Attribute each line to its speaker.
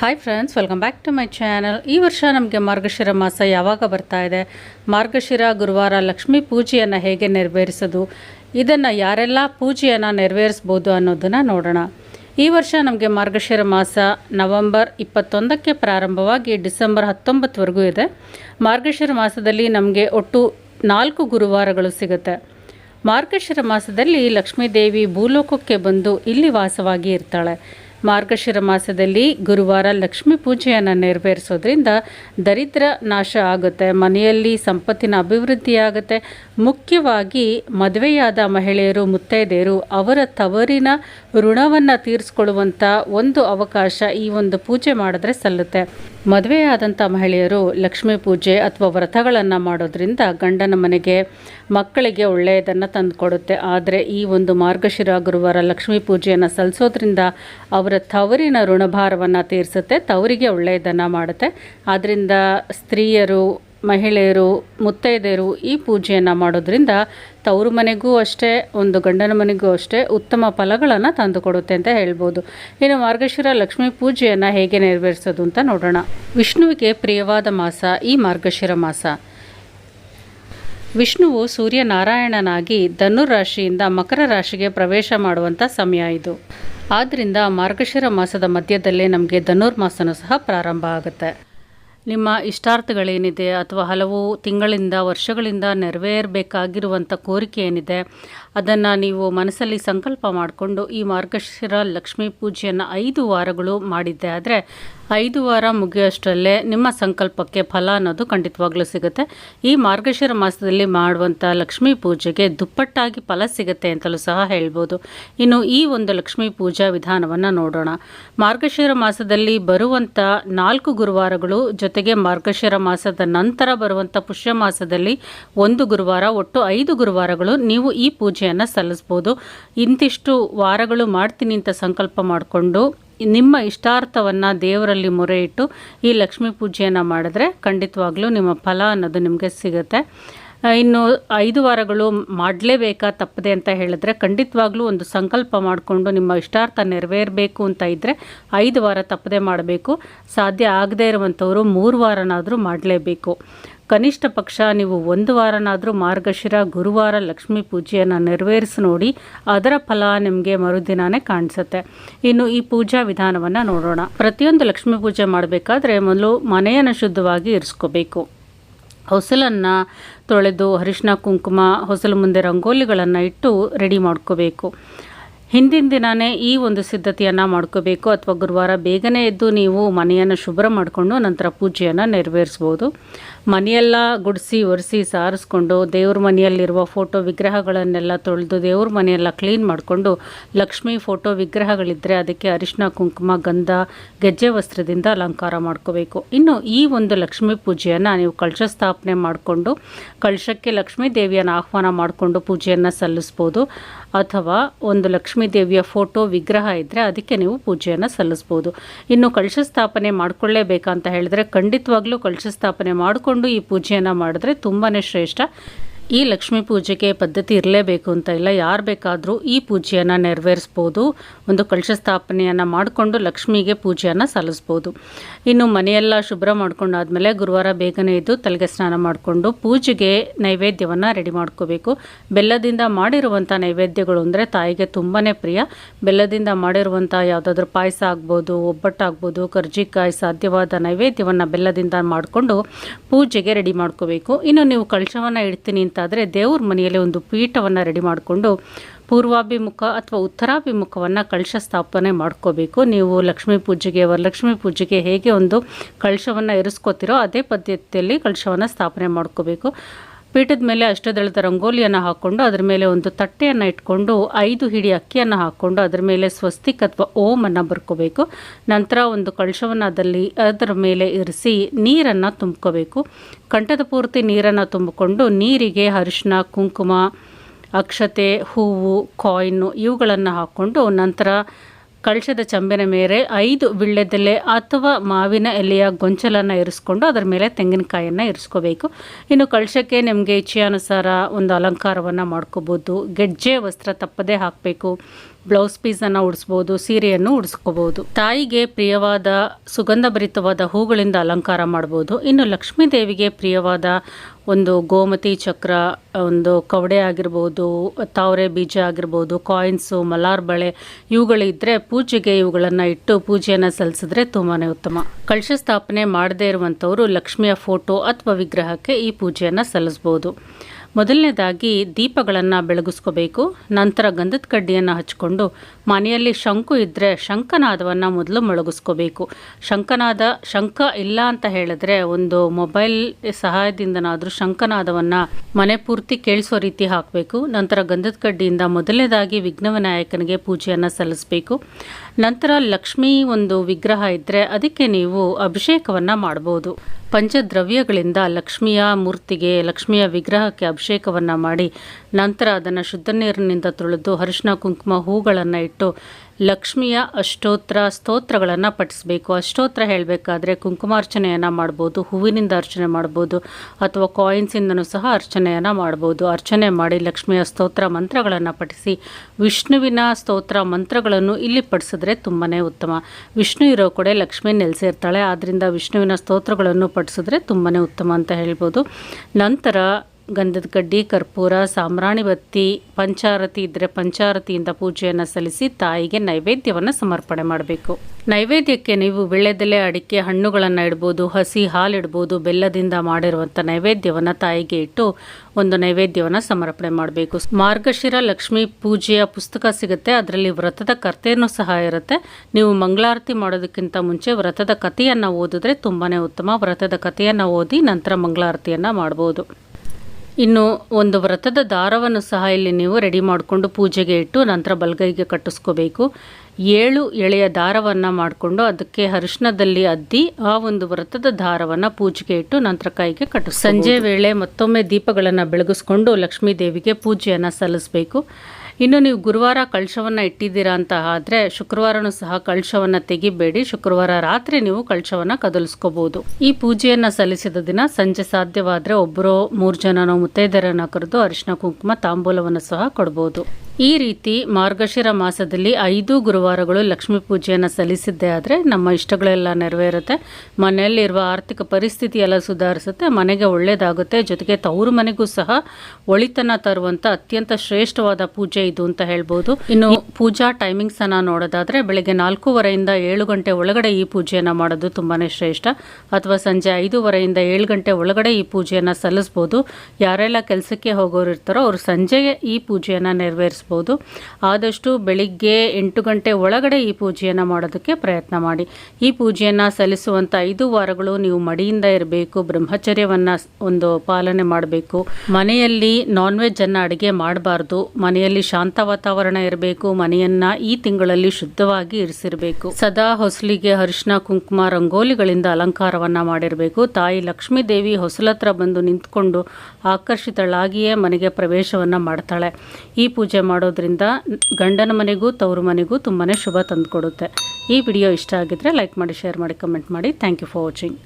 Speaker 1: Hi friends welcome back to my channel ಈ ವರ್ಷ ನಮಗೆ ಮಾರ್ಗಶಿರ ಮಾಸ ಯಾವಾಗ ಬರ್ತಾ ಇದೆ? ಮಾರ್ಗಶಿರ, ಗುರುವಾರ ಲಕ್ಷ್ಮೀ ಪೂಜೆಯನ್ನು ಹೇಗೆ ನೆರವೇರಿಸೋದು? ಇದನ್ನು ಯಾರೆಲ್ಲ ಪೂಜೆಯನ್ನು ನೆರವೇರಿಸ್ಬೋದು ಅನ್ನೋದನ್ನು ನೋಡೋಣ. ಈ ವರ್ಷ ನಮಗೆ ಮಾರ್ಗಶಿರ ಮಾಸ ನವಂಬರ್ ಇಪ್ಪತ್ತೊಂದಕ್ಕೆ ಪ್ರಾರಂಭವಾಗಿ ಡಿಸೆಂಬರ್ ಹತ್ತೊಂಬತ್ತುವರೆಗೂ ಇದೆ. ಮಾರ್ಗಶಿರ ಮಾಸದಲ್ಲಿ ನಮಗೆ ಒಟ್ಟು ನಾಲ್ಕು ಗುರುವಾರಗಳು ಸಿಗುತ್ತೆ. ಮಾರ್ಗಶಿರ ಮಾಸದಲ್ಲಿ ಲಕ್ಷ್ಮೀದೇವಿ ಭೂಲೋಕಕ್ಕೆ ಬಂದು ಇಲ್ಲಿ ವಾಸವಾಗಿ ಇರ್ತಾಳೆ. ಮಾರ್ಗಶಿರ ಮಾಸದಲ್ಲಿ ಗುರುವಾರ ಲಕ್ಷ್ಮೀ ಪೂಜೆಯನ್ನು ನೆರವೇರಿಸೋದ್ರಿಂದ ದರಿದ್ರ ನಾಶ ಆಗುತ್ತೆ. ಮನೆಯಲ್ಲಿ ಸಂಪತ್ತಿನ ಅಭಿವೃದ್ಧಿಯಾಗುತ್ತೆ ಮುಖ್ಯವಾಗಿ ಮದುವೆಯಾದ ಮಹಿಳೆಯರು, ಮುತ್ತೈದೆಯರು ಅವರ ತವರಿನ ಋಣವನ್ನು ತೀರಿಸ್ಕೊಳ್ಳುವಂಥ ಒಂದು ಅವಕಾಶ ಈ ಒಂದು ಪೂಜೆ ಮಾಡಿದ್ರೆ ಸಲ್ಲುತ್ತೆ. ಮದುವೆಯಾದಂಥ ಮಹಿಳೆಯರು ಲಕ್ಷ್ಮೀ ಪೂಜೆ ಅಥವಾ ವ್ರತಗಳನ್ನು ಮಾಡೋದ್ರಿಂದ ಗಂಡನ ಮನೆಗೆ ಮಕ್ಕಳಿಗೆ ಒಳ್ಳೆಯದನ್ನು ತಂದುಕೊಡುತ್ತೆ. ಆದರೆ ಈ ಒಂದು ಮಾರ್ಗಶಿರ ಗುರುವಾರ ಲಕ್ಷ್ಮೀ ಪೂಜೆಯನ್ನು ಸಲ್ಲಿಸೋದ್ರಿಂದ ಅವರ ತವರಿನ ಋಣಭಾರವನ್ನು ತೀರಿಸುತ್ತೆ, ತವರಿಗೆ ಒಳ್ಳೆಯದನ್ನು ಮಾಡುತ್ತೆ. ಆದ್ದರಿಂದ ಸ್ತ್ರೀಯರು ಮಹಿಳೆಯರು, ಮುತ್ತೈದೆಯರು ಈ ಪೂಜೆಯನ್ನು ಮಾಡೋದ್ರಿಂದ ತವರು ಮನೆಗೂ ಅಷ್ಟೇ, ಒಂದು ಗಂಡನ ಮನೆಗೂ ಅಷ್ಟೇ ಉತ್ತಮ ಫಲಗಳನ್ನು ತಂದುಕೊಡುತ್ತೆ ಅಂತ ಹೇಳ್ಬೋದು. ಇನ್ನು ಮಾರ್ಗಶಿರ ಲಕ್ಷ್ಮೀ ಪೂಜೆಯನ್ನು ಹೇಗೆ ನೆರವೇರಿಸೋದು ಅಂತ ನೋಡೋಣ. ವಿಷ್ಣುವಿಗೆ ಪ್ರಿಯವಾದ ಮಾಸ ಈ ಮಾರ್ಗಶಿರ ಮಾಸ. ವಿಷ್ಣುವು ಸೂರ್ಯನಾರಾಯಣನಾಗಿ ಧನುರ್ ರಾಶಿಯಿಂದ ಮಕರ ರಾಶಿಗೆ ಪ್ರವೇಶ ಮಾಡುವಂಥ ಸಮಯ ಇದು. ಆದ್ದರಿಂದ ಮಾರ್ಗಶಿರ ಮಾಸದ ಮಧ್ಯದಲ್ಲೇ ನಮಗೆ ಧನುರ್ಮಾಸನೂ ಸಹ ಪ್ರಾರಂಭ ಆಗುತ್ತೆ. ನಿಮ್ಮ ಇಷ್ಟಾರ್ಥಗಳೇನಿದೆ ಅಥವಾ ಹಲವು ತಿಂಗಳಿಂದ, ವರ್ಷಗಳಿಂದ ನೆರವೇರಬೇಕಾಗಿರುವಂಥ ಕೋರಿಕೆ ಏನಿದೆ, ಅದನ್ನು ನೀವು ಮನಸ್ಸಲ್ಲಿ ಸಂಕಲ್ಪ ಮಾಡಿಕೊಂಡು ಈ ಮಾರ್ಗಶಿರ ಲಕ್ಷ್ಮೀ ಪೂಜೆಯನ್ನು ಐದು ವಾರಗಳು ಮಾಡಿದ್ದೆ. ಆದರೆ ಐದು ವಾರ ಮುಗಿಯೋಷ್ಟರಲ್ಲೇ ನಿಮ್ಮ ಸಂಕಲ್ಪಕ್ಕೆ ಫಲ ಅನ್ನೋದು ಖಂಡಿತವಾಗ್ಲೂ ಸಿಗುತ್ತೆ. ಈ ಮಾರ್ಗಶಿರ ಮಾಸದಲ್ಲಿ ಮಾಡುವಂಥ ಲಕ್ಷ್ಮೀ ಪೂಜೆಗೆ ದುಪ್ಪಟ್ಟಾಗಿ ಫಲ ಸಿಗುತ್ತೆ ಅಂತಲೂ ಸಹ ಹೇಳ್ಬೋದು. ಇನ್ನು ಈ ಒಂದು ಲಕ್ಷ್ಮೀ ಪೂಜಾ ವಿಧಾನವನ್ನು ನೋಡೋಣ. ಮಾರ್ಗಶಿರ ಮಾಸದಲ್ಲಿ ಬರುವಂಥ ನಾಲ್ಕು ಗುರುವಾರಗಳು ಜೊತೆಗೆ ಮಾರ್ಗಶಿರ ಮಾಸದ ನಂತರ ಬರುವಂಥ ಪುಷ್ಯ ಮಾಸದಲ್ಲಿ ಒಂದು ಗುರುವಾರ, ಒಟ್ಟು ಐದು ಗುರುವಾರಗಳು ನೀವು ಈ ಪೂಜೆಯನ್ನು ಸಲ್ಲಿಸ್ಬೋದು. ಇಂತಿಷ್ಟು ವಾರಗಳು ಮಾಡ್ತೀನಿ ಅಂತ ಸಂಕಲ್ಪ ಮಾಡಿಕೊಂಡು ನಿಮ್ಮ ಇಷ್ಟಾರ್ಥವನ್ನು ದೇವರಲ್ಲಿ ಮೊರೆ ಇಟ್ಟು ಈ ಲಕ್ಷ್ಮೀ ಪೂಜೆಯನ್ನು ಮಾಡಿದ್ರೆ ಖಂಡಿತವಾಗ್ಲೂ ನಿಮ್ಮ ಫಲ ಅನ್ನೋದು ನಿಮಗೆ ಸಿಗುತ್ತೆ. ಇನ್ನು ಐದು ವಾರಗಳು ಮಾಡಲೇಬೇಕಾ ತಪ್ಪದೆ ಅಂತ ಹೇಳಿದ್ರೆ ಖಂಡಿತವಾಗ್ಲೂ ಒಂದು ಸಂಕಲ್ಪ ಮಾಡಿಕೊಂಡು ನಿಮ್ಮ ಇಷ್ಟಾರ್ಥ ನೆರವೇರಬೇಕು ಅಂತ ಇದ್ದರೆ ಐದು ವಾರ ತಪ್ಪದೆ ಮಾಡಬೇಕು. ಸಾಧ್ಯ ಆಗದೇ ಇರುವಂಥವರು ಮೂರು ವಾರನಾದರೂ ಮಾಡಲೇಬೇಕು. ಕನಿಷ್ಠ ಪಕ್ಷ ನೀವು ಒಂದು ವಾರನಾದರೂ ಮಾರ್ಗಶಿರ, ಗುರುವಾರ ಲಕ್ಷ್ಮೀ ಪೂಜೆಯನ್ನು ನೆರವೇರಿಸಿ ನೋಡಿ ಅದರ ಫಲ ನಿಮಗೆ ಮರುದಿನಾನೇ ಕಾಣಿಸುತ್ತೆ. ಇನ್ನು ಈ ಪೂಜಾ ವಿಧಾನವನ್ನು ನೋಡೋಣ. ಪ್ರತಿಯೊಂದು ಲಕ್ಷ್ಮೀ ಪೂಜೆ ಮಾಡಬೇಕಾದ್ರೆ ಮೊದಲು ಮನೆಯನ್ನು ಶುದ್ಧವಾಗಿ ಇರಿಸ್ಕೋಬೇಕು. ಹೊಸಲನ್ನು ತೊಳೆದು ಅರಿಶಿನ ಕುಂಕುಮ, ಹೊಸಲು ಮುಂದೆ ರಂಗೋಲಿಗಳನ್ನು ಇಟ್ಟು ರೆಡಿ ಮಾಡ್ಕೋಬೇಕು. ಹಿಂದಿನ ದಿನವೇ ಈ ಒಂದು ಸಿದ್ಧತೆಯನ್ನು ಮಾಡ್ಕೋಬೇಕು. ಅಥವಾ ಗುರುವಾರ ಬೇಗನೆ ಎದ್ದು ನೀವು ಮನೆಯನ್ನು ಶುಭ್ರ ಮಾಡಿಕೊಂಡು ನಂತರ ಪೂಜೆಯನ್ನು ನೆರವೇರಿಸ್ಬೋದು. ಮನೆಯೆಲ್ಲ ಗುಡಿಸಿ, ಒರೆಸಿ, ಸಾರಿಸ್ಕೊಂಡು ದೇವ್ರ ಮನೆಯಲ್ಲಿರುವ ಫೋಟೋ ವಿಗ್ರಹಗಳನ್ನೆಲ್ಲ ತೊಳೆದು ದೇವ್ರ ಮನೆಯೆಲ್ಲ ಕ್ಲೀನ್ ಮಾಡಿಕೊಂಡು ಲಕ್ಷ್ಮಿ ಫೋಟೋ ವಿಗ್ರಹಗಳಿದ್ದರೆ ಅದಕ್ಕೆ ಅರಿಶಿನ ಕುಂಕುಮ, ಗಂಧ, ಗೆಜ್ಜೆ ವಸ್ತ್ರದಿಂದ ಅಲಂಕಾರ ಮಾಡ್ಕೋಬೇಕು. ಇನ್ನು ಈ ಒಂದು ಲಕ್ಷ್ಮಿ ಪೂಜೆಯನ್ನು ನೀವು ಕಳಶ ಸ್ಥಾಪನೆ ಮಾಡಿಕೊಂಡು ಕಳಶಕ್ಕೆ ಲಕ್ಷ್ಮೀ ದೇವಿಯನ್ನು ಆಹ್ವಾನ ಮಾಡಿಕೊಂಡು ಪೂಜೆಯನ್ನು ಸಲ್ಲಿಸ್ಬೋದು. ಅಥವಾ ಒಂದು ಲಕ್ಷ್ಮೀ ದೇವಿಯ ಫೋಟೋ ವಿಗ್ರಹ ಇದ್ದರೆ ಅದಕ್ಕೆ ನೀವು ಪೂಜೆಯನ್ನು ಸಲ್ಲಿಸ್ಬೋದು. ಇನ್ನು ಕಳಶ ಸ್ಥಾಪನೆ ಮಾಡಿಕೊಳ್ಳೇಬೇಕಂತ ಹೇಳಿದ್ರೆ ಖಂಡಿತವಾಗ್ಲೂ ಕಳಶ ಸ್ಥಾಪನೆ ಮಾಡಿಕೊಂಡು ಈ ಪೂಜೆಯನ್ನು ಮಾಡಿದ್ರೆ ತುಂಬಾ ಶ್ರೇಷ್ಠ. ಈ ಲಕ್ಷ್ಮೀ ಪೂಜೆಗೆ ಪದ್ಧತಿ ಇರಲೇಬೇಕು ಅಂತ ಇಲ್ಲ. ಯಾರು ಬೇಕಾದರೂ ಈ ಪೂಜೆಯನ್ನು ನೆರವೇರಿಸ್ಬೋದು. ಒಂದು ಕಳಶ ಸ್ಥಾಪನೆಯನ್ನು ಮಾಡಿಕೊಂಡು ಲಕ್ಷ್ಮಿಗೆ ಪೂಜೆಯನ್ನು ಸಲ್ಲಿಸ್ಬೋದು. ಇನ್ನು ಮನೆಯೆಲ್ಲ ಶುಭ್ರ ಮಾಡ್ಕೊಂಡಾದಮೇಲೆ ಗುರುವಾರ ಬೇಗನೆ ಇದ್ದು ತಲೆಗೆ ಸ್ನಾನ ಮಾಡಿಕೊಂಡು ಪೂಜೆಗೆ ನೈವೇದ್ಯವನ್ನು ರೆಡಿ ಮಾಡ್ಕೋಬೇಕು. ಬೆಲ್ಲದಿಂದ ಮಾಡಿರುವಂಥ ನೈವೇದ್ಯಗಳು ಅಂದರೆ ತಾಯಿಗೆ ತುಂಬಾ ಪ್ರಿಯ. ಬೆಲ್ಲದಿಂದ ಮಾಡಿರುವಂಥ ಯಾವುದಾದ್ರೂ ಪಾಯಸ ಆಗ್ಬೋದು, ಒಬ್ಬಟ್ಟಾಗ್ಬೋದು, ಕರ್ಜಿಕಾಯಿ ಸಾಧ್ಯವಾದ ನೈವೇದ್ಯವನ್ನು ಬೆಲ್ಲದಿಂದ ಮಾಡಿಕೊಂಡು ಪೂಜೆಗೆ ರೆಡಿ ಮಾಡ್ಕೋಬೇಕು. ಇನ್ನು ನೀವು ಕಳಶವನ್ನು ಇಡ್ತೀನಿ ಅಂತಾದರೆ ದೇವ್ರ ಮನೆಯಲ್ಲಿ ಒಂದು ಪೀಠವನ್ನು ರೆಡಿ ಮಾಡಿಕೊಂಡು ಪೂರ್ವಾಭಿಮುಖ ಅಥವಾ ಉತ್ತರಾಭಿಮುಖವನ್ನು ಕಳಶ ಸ್ಥಾಪನೆ ಮಾಡ್ಕೋಬೇಕು. ನೀವು ಲಕ್ಷ್ಮೀ ಪೂಜೆಗೆ, ವರಲಕ್ಷ್ಮಿ ಪೂಜೆಗೆ ಹೇಗೆ ಒಂದು ಕಳಶವನ್ನು ಇರಿಸ್ಕೋತಿರೋ ಅದೇ ಪದ್ಧತಿಯಲ್ಲಿ ಕಳಶವನ್ನು ಸ್ಥಾಪನೆ ಮಾಡ್ಕೋಬೇಕು. ಪೀಠದ ಮೇಲೆ ಅಷ್ಟದಳದ ರಂಗೋಲಿಯನ್ನು ಹಾಕ್ಕೊಂಡು ಅದರ ಮೇಲೆ ಒಂದು ತಟ್ಟೆಯನ್ನು ಇಟ್ಕೊಂಡು ಐದು ಹಿಡಿ ಅಕ್ಕಿಯನ್ನು ಹಾಕ್ಕೊಂಡು ಅದರ ಮೇಲೆ ಸ್ವಸ್ತಿಕ್ ಅಥವಾ ಓಮನ್ನು ಬರ್ಕೋಬೇಕು. ನಂತರ ಒಂದು ಕಳಶವನ್ನು ಅದರಲ್ಲಿ ಅದರ ಮೇಲೆ ಇರಿಸಿ ನೀರನ್ನು ತುಂಬ್ಕೋಬೇಕು. ಕಂಠದ ಪೂರ್ತಿ ನೀರನ್ನು ತುಂಬಿಕೊಂಡು ನೀರಿಗೆ ಅರಿಶಿನ ಕುಂಕುಮ, ಅಕ್ಷತೆ, ಹೂವು, ಕಾಯಿನ್ನು ಇವುಗಳನ್ನು ಹಾಕ್ಕೊಂಡು ನಂತರ ಕಳಶದ ಚಂಬಿನ ಮೇಲೆ ಐದು ವಿಳ್ಳೆದೆಲೆ ಅಥವಾ ಮಾವಿನ ಎಲೆಯ ಗೊಂಚಲನ್ನು ಇರಿಸ್ಕೊಂಡು ಅದರ ಮೇಲೆ ತೆಂಗಿನಕಾಯನ್ನು ಇರಿಸ್ಕೋಬೇಕು. ಇನ್ನು ಕಳಶಕ್ಕೆ ನಿಮಗೆ ಇಚ್ಛೆಯಾನುಸಾರ ಒಂದು ಅಲಂಕಾರವನ್ನು ಮಾಡ್ಕೋಬೋದು. ಗೆಜ್ಜೆ, ವಸ್ತ್ರ ತಪ್ಪದೇ ಹಾಕಬೇಕು. ಬ್ಲೌಸ್ ಪೀಸನ್ನು ಉಡಿಸಬಹುದು ಸೀರೆಯನ್ನು ಉಡಿಸ್ಕೋಬಹುದು ತಾಯಿಗೆ ಪ್ರಿಯವಾದ, ಸುಗಂಧಭರಿತವಾದ ಹೂಗಳಿಂದ ಅಲಂಕಾರ ಮಾಡ್ಬೋದು. ಇನ್ನು ಲಕ್ಷ್ಮೀ ದೇವಿಗೆ ಪ್ರಿಯವಾದ ಒಂದು ಗೋಮತಿ ಚಕ್ರ, ಒಂದು ಕವಡೆ ಆಗಿರ್ಬೋದು, ತಾವರೆ ಬೀಜ ಆಗಿರ್ಬೋದು ಕಾಯಿನ್ಸು ಮಲಾರ್ ಬಳೆ ಇವುಗಳಿದ್ದರೆ ಪೂಜೆಗೆ ಇವುಗಳನ್ನು ಇಟ್ಟು ಪೂಜೆಯನ್ನು ಸಲ್ಲಿಸಿದ್ರೆ ತುಂಬಾ ಉತ್ತಮ. ಕಳಶ ಸ್ಥಾಪನೆ ಮಾಡದೇ ಇರುವಂಥವರು ಲಕ್ಷ್ಮಿಯ ಫೋಟೋ ಅಥವಾ ವಿಗ್ರಹಕ್ಕೆ ಈ ಪೂಜೆಯನ್ನು ಸಲ್ಲಿಸ್ಬೋದು. ಮೊದಲನೇದಾಗಿ ದೀಪಗಳನ್ನು ಬೆಳಗಿಸ್ಕೋಬೇಕು, ನಂತರ ಗಂಧದ ಕಡ್ಡಿಯನ್ನು ಹಚ್ಕೊಂಡು ಮನೆಯಲ್ಲಿ ಶಂಕು ಇದ್ದರೆ ಶಂಖನಾದವನ್ನು ಮೊದಲು ಮೊಳಗಿಸ್ಕೋಬೇಕು. ಶಂಖನಾದ, ಶಂಖ ಇಲ್ಲ ಅಂತ ಹೇಳಿದ್ರೆ ಒಂದು ಮೊಬೈಲ್ ಸಹಾಯದಿಂದನಾದರೂ ಶಂಖನಾದವನ್ನು ಮನೆ ಪೂರ್ತಿ ಕೇಳಿಸೋ ರೀತಿ ಹಾಕಬೇಕು. ನಂತರ ಗಂಧದ ಕಡ್ಡಿಯಿಂದ ಮೊದಲನೇದಾಗಿ ವಿಘ್ನವಿನಾಯಕನಿಗೆ ಪೂಜೆಯನ್ನು ಸಲ್ಲಿಸಬೇಕು. ನಂತರ ಲಕ್ಷ್ಮೀ ಒಂದು ವಿಗ್ರಹ ಇದ್ದರೆ ಅದಕ್ಕೆ ನೀವು ಅಭಿಷೇಕವನ್ನು ಮಾಡ್ಬೋದು. ಪಂಚದ್ರವ್ಯಗಳಿಂದ ಲಕ್ಷ್ಮಿಯ ಮೂರ್ತಿಗೆ, ಲಕ್ಷ್ಮಿಯ ವಿಗ್ರಹಕ್ಕೆ ಅಭಿಷೇಕವನ್ನು ಮಾಡಿ, ನಂತರ ಅದನ್ನು ಶುದ್ಧ ನೀರಿನಿಂದ ತೊಳೆದು ಅರಿಶಿನ, ಕುಂಕುಮ, ಹೂಗಳನ್ನು ಇಟ್ಟು ಲಕ್ಷ್ಮಿಯ ಅಷ್ಟೋತ್ರ ಸ್ತೋತ್ರಗಳನ್ನು ಪಠಿಸಬೇಕು. ಅಷ್ಟೋತ್ರ ಹೇಳಬೇಕಾದ್ರೆ ಕುಂಕುಮಾರ್ಚನೆಯನ್ನು ಮಾಡ್ಬೋದು, ಹೂವಿನಿಂದ ಅರ್ಚನೆ ಮಾಡ್ಬೋದು, ಅಥವಾ ಕಾಯಿನ್ಸಿಂದನೂ ಸಹ ಅರ್ಚನೆಯನ್ನು ಮಾಡ್ಬೋದು. ಅರ್ಚನೆ ಮಾಡಿ ಲಕ್ಷ್ಮಿಯ ಸ್ತೋತ್ರ ಮಂತ್ರಗಳನ್ನು ಪಠಿಸಿ, ವಿಷ್ಣುವಿನ ಸ್ತೋತ್ರ ಮಂತ್ರಗಳನ್ನು ಇಲ್ಲಿ ಪಡಿಸಿದ್ರೆ ತುಂಬಾ ಉತ್ತಮ. ವಿಷ್ಣು ಇರೋ ಕಡೆ ಲಕ್ಷ್ಮಿ ನೆಲೆಸಿರ್ತಾಳೆ ಆದ್ದರಿಂದ ವಿಷ್ಣುವಿನ ಸ್ತೋತ್ರಗಳನ್ನು ಪಠಿಸಿದ್ರೆ ತುಂಬಾ ಉತ್ತಮ ಅಂತ ಹೇಳ್ಬೋದು. ನಂತರ ಗಂಧದ ಕಡ್ಡಿ, ಕರ್ಪೂರ ಸಾಮ್ರಾಣಿ ಬತ್ತಿ, ಪಂಚಾರತಿ ಇದ್ದರೆ ಪಂಚಾರತಿಯಿಂದ ಪೂಜೆಯನ್ನು ಸಲ್ಲಿಸಿ ತಾಯಿಗೆ ನೈವೇದ್ಯವನ್ನು ಸಮರ್ಪಣೆ ಮಾಡಬೇಕು. ನೈವೇದ್ಯಕ್ಕೆ ನೀವು ಬೆಳೆದಲೆ ಅಡಿಕೆ ಹಣ್ಣುಗಳನ್ನು ಇಡ್ಬೋದು, ಹಸಿ ಹಾಲು ಇಡ್ಬೋದು, ಬೆಲ್ಲದಿಂದ ಮಾಡಿರುವಂಥ ನೈವೇದ್ಯವನ್ನು ತಾಯಿಗೆ ಇಟ್ಟು ಒಂದು ನೈವೇದ್ಯವನ್ನು ಸಮರ್ಪಣೆ ಮಾಡಬೇಕು. ಮಾರ್ಗಶಿರ ಲಕ್ಷ್ಮೀ ಪೂಜೆಯ ಪುಸ್ತಕ ಸಿಗುತ್ತೆ, ಅದರಲ್ಲಿ ವ್ರತದ ಕರ್ತೆಯೂ ಸಹ ಇರುತ್ತೆ. ನೀವು ಮಂಗಳಾರತಿ ಮಾಡೋದಕ್ಕಿಂತ ಮುಂಚೆ ವ್ರತದ ಕಥೆಯನ್ನು ಓದಿದ್ರೆ ತುಂಬಾ ಉತ್ತಮ. ವ್ರತದ ಕಥೆಯನ್ನು ಓದಿ ನಂತರ ಮಂಗಳಾರತಿಯನ್ನು ಮಾಡ್ಬೋದು. ಇನ್ನು ಒಂದು ವ್ರತದ ದಾರವನ್ನು ಸಹ ಇಲ್ಲಿ ನೀವು ರೆಡಿ ಮಾಡಿಕೊಂಡು ಪೂಜೆಗೆ ಇಟ್ಟು ನಂತರ ಬಲಗೈಗೆ ಕಟ್ಟಿಸ್ಕೋಬೇಕು. ಏಳು ಎಳೆಯ ದಾರವನ್ನು ಮಾಡಿಕೊಂಡು ಅದಕ್ಕೆ ಅರಿಶಿನದಲ್ಲಿ ಅದ್ದಿ ಆ ಒಂದು ವ್ರತದ ದಾರವನ್ನು ಪೂಜೆಗೆ ಇಟ್ಟು ನಂತರ ಕೈಗೆ ಕಟ್ಟಿಸ್ ಸಂಜೆ ವೇಳೆ ಮತ್ತೊಮ್ಮೆ ದೀಪಗಳನ್ನು ಬೆಳಗಿಸ್ಕೊಂಡು ಲಕ್ಷ್ಮೀ ದೇವಿಗೆ ಪೂಜೆಯನ್ನು ಸಲ್ಲಿಸಬೇಕು. ಇನ್ನು ನೀವು ಗುರುವಾರ ಕಳಶವನ್ನು ಇಟ್ಟಿದ್ದೀರಾ ಅಂತ ಆದರೆ ಶುಕ್ರವಾರನೂ ಸಹ ಕಳಶವನ್ನು ತೆಗಿಬೇಡಿ. ಶುಕ್ರವಾರ ರಾತ್ರಿ ನೀವು ಕಳಶವನ್ನು ಕದಲಿಸ್ಕೋಬಹುದು ಈ ಪೂಜೆಯನ್ನು ಸಲ್ಲಿಸಿದ ದಿನ ಸಂಜೆ ಸಾಧ್ಯವಾದರೆ ಒಬ್ಬರು ಮೂರು ಜನನೋ ಮುತ್ತೈದರನ್ನು ಕರೆದು ಅರಿಶಿನ ಕುಂಕುಮ ತಾಂಬೂಲವನ್ನು ಸಹ ಕೊಡ್ಬೋದು. ಈ ರೀತಿ ಮಾರ್ಗಶಿರ ಮಾಸದಲ್ಲಿ ಐದು ಗುರುವಾರಗಳು ಲಕ್ಷ್ಮೀ ಪೂಜೆಯನ್ನು ಸಲ್ಲಿಸಿದ್ದೇ ಆದರೆ ನಮ್ಮ ಇಷ್ಟಗಳೆಲ್ಲ ನೆರವೇರುತ್ತೆ. ಮನೆಯಲ್ಲಿರುವ ಆರ್ಥಿಕ ಪರಿಸ್ಥಿತಿ ಎಲ್ಲ ಸುಧಾರಿಸುತ್ತೆ, ಮನೆಗೆ ಒಳ್ಳೆಯದಾಗುತ್ತೆ ಜೊತೆಗೆ ತವರು ಮನೆಗೂ ಸಹ ಒಳಿತನ ತರುವಂಥ ಅತ್ಯಂತ ಶ್ರೇಷ್ಠವಾದ ಪೂಜೆ ಇದು ಅಂತ ಹೇಳ್ಬೋದು. ಇನ್ನು ಪೂಜಾ ಟೈಮಿಂಗ್ಸನ್ನು ನೋಡೋದಾದರೆ ಬೆಳಗ್ಗೆ ನಾಲ್ಕೂವರೆಯಿಂದ ಏಳು ಗಂಟೆ ಒಳಗಡೆ ಈ ಪೂಜೆಯನ್ನು ಮಾಡೋದು ತುಂಬಾ ಶ್ರೇಷ್ಠ. ಅಥವಾ ಸಂಜೆ ಐದೂವರೆಯಿಂದ ಏಳು ಗಂಟೆ ಒಳಗಡೆ ಈ ಪೂಜೆಯನ್ನು ಸಲ್ಲಿಸ್ಬೋದು. ಯಾರೆಲ್ಲ ಕೆಲಸಕ್ಕೆ ಹೋಗೋರು ಇರ್ತಾರೋ ಅವರು ಸಂಜೆಗೆ ಈ ಪೂಜೆಯನ್ನು ನೆರವೇರಿಸ್ಬೋದು. ಆದಷ್ಟು ಬೆಳಿಗ್ಗೆ ಎಂಟು ಗಂಟೆ ಒಳಗಡೆ ಈ ಪೂಜೆಯನ್ನು ಮಾಡೋದಕ್ಕೆ ಪ್ರಯತ್ನ ಮಾಡಿ. ಈ ಪೂಜೆಯನ್ನು ಸಲ್ಲಿಸುವಂಥ ಐದು ವಾರಗಳು ನೀವು ಮಡಿಯಿಂದ ಇರಬೇಕು, ಬ್ರಹ್ಮಚರ್ಯವನ್ನು ಒಂದು ಪಾಲನೆ ಮಾಡಬೇಕು. ಮನೆಯಲ್ಲಿ ನಾನ್ ವೆಜ್ ಅನ್ನು ಅಡುಗೆ ಮಾಡಬಾರ್ದು. ಮನೆಯಲ್ಲಿ ಶಾಂತ ವಾತಾವರಣ ಇರಬೇಕು. ಮನೆಯನ್ನ ಈ ತಿಂಗಳಲ್ಲಿ ಶುದ್ಧವಾಗಿ ಇರಿಸಿರಬೇಕು. ಸದಾ ಹೊಸಲಿಗೆ ಅರಿಶಿನ ಕುಂಕುಮ, ರಂಗೋಲಿಗಳಿಂದ ಅಲಂಕಾರವನ್ನ ಮಾಡಿರಬೇಕು. ತಾಯಿ ಲಕ್ಷ್ಮೀ ದೇವಿ ಹೊಸಲತ್ರ ಬಂದು ನಿಂತ್ಕೊಂಡು ಆಕರ್ಷಿತಳಾಗಿಯೇ ಮನೆಗೆ ಪ್ರವೇಶವನ್ನ ಮಾಡ್ತಾಳೆ. ಈ ಪೂಜೆ ಮಾಡೋದ್ರಿಂದ ಗಂಡನ ಮನೆಗೂ ತವರು ಮನೆಗೂ ತುಂಬಾನೇ ಶುಭ ತಂದುಕೊಡುತ್ತೆ. ಈ ವಿಡಿಯೋ ಇಷ್ಟ ಆಗಿದ್ರೆ ಲೈಕ್ ಮಾಡಿ, ಶೇರ್ ಮಾಡಿ, ಕಮೆಂಟ್ ಮಾಡಿ. Thank you for watching